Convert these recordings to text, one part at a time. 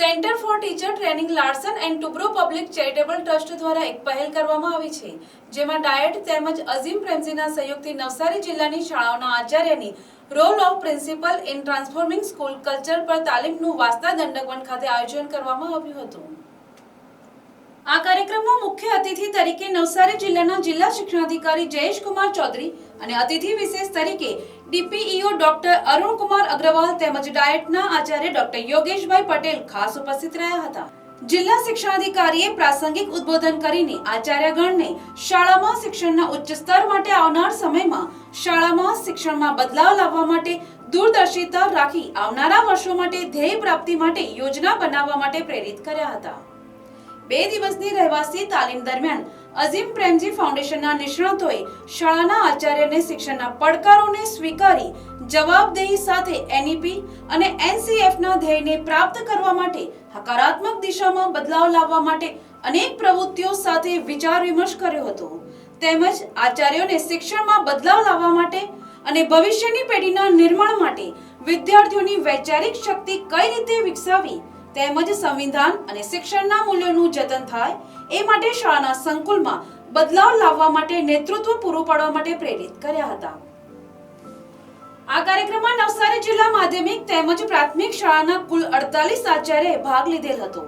Centre for teacher training Larsen and Toubro public charitable trust દ્વારા એક પહેલ કરવામાં આવી છે, જેમાં ડાયટ તેમજ અઝીમ પ્રેમસીના સહયોગથી નવસારી જિલ્લાની શાળાઓના આચાર્યની role of principal in transforming school culture પર તાલીમનું વાસ્તા દંડકવન ખાતે આયોજન કરવામાં આવ્યું હતું. આ કાર્યક્રમમાં મુખ્ય અતિથિ તરીકે નવસારી જિલ્લાના જિલ્લા શિક્ષણાધિકારી જયેશકુમાર ચૌધરી અને અતિથિ વિશેષ તરીકે ડીપીઈઓ ડોક્ટર અરુણકુમાર અગ્રવાલ તેમજ ડાયટના આચાર્ય ડોક્ટર યોગેશભાઈ પટેલ ખાસ ઉપસ્થિત રહ્યા હતા. જિલ્લા શિક્ષણાધિકારીએ પ્રાસંગિક ઉદ્બોધન કરીને આચાર્યગણને શાળામાં શિક્ષણના ઉચ્ચ સ્તર માટે આવનાર સમયમાં શાળામાં શિક્ષણમાં બદલાવ લાવવા માટે દૂરદર્શિતા રાખી આવનારા વર્ષો માટે ધ્યેય પ્રાપ્તિ માટે યોજના બનાવવા માટે પ્રેરિત કર્યા હતા. બે દિવસની રહેવાસી તાલીમ દરમિયાન અઝીમ પ્રેમજી ફાઉન્ડેશનના નિષ્ણાતોએ શાળાના આચાર્યને શિક્ષણના પડકારોને સ્વીકારી જવાબદેહી સાથે એનઈપી અને એનસીએફના ધ્યેયને પ્રાપ્ત કરવા માટે હકારાત્મક દિશામાં બદલાવ લાવવા માટે અનેક પ્રવૃત્તિઓ સાથે વિચાર વિમર્શ કર્યો હતો. તેમજ આચાર્યોને શિક્ષણમાં બદલાવ લાવવા માટે અને ભવિષ્યની પેઢીના નિર્માણ માટે વિદ્યાર્થીઓની વૈચારિક શક્તિ કઈ રીતે વિકસાવી તેમજ સંવિધાન અને શિક્ષણના મૂલ્યોનું જતન થાય, એ માટે શાળાના સંકુલમાં બદલાવ લાવવા માટે નેતૃત્વ પૂરું પાડવા માટે પ્રેરિત કર્યા હતા. આ કાર્યક્રમમાં નવસારી જિલ્લા માધ્યમિક તેમજ પ્રાથમિક શાળાના કુલ અડતાલીસ આચાર્યએ ભાગ લીધેલ હતો.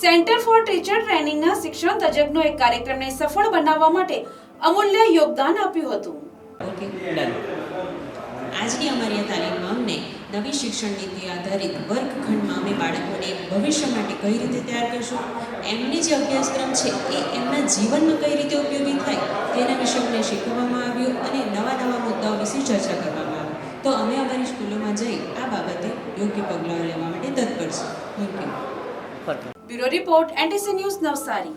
સેન્ટર ફોર ટીચર ટ્રેનિંગના શિક્ષણ તજજ્ઞો એક કાર્યક્રમને સફળ બનાવવા માટે અમૂલ્ય યોગદાન આપ્યું હતું. આજની અમારી આ તાલીમમાં અમને નવી શિક્ષણ નીતિ આધારિત વર્ગખંડમાં અમે બાળકોને ભવિષ્ય માટે કઈ રીતે તૈયાર કરશું, એમને જે અભ્યાસક્રમ છે એ એમના જીવનમાં કઈ રીતે ઉપયોગી થાય, તેના વિશે અમને શીખવવામાં આવ્યું અને નવા નવા મુદ્દાઓ વિશે ચર્ચા કરવામાં આવી. તો અમે અમારી સ્કૂલોમાં જઈ આ બાબતે યોગ્ય પગલાં લેવા માટે તત્પર છું thank you bureau report, NTC news Navsari.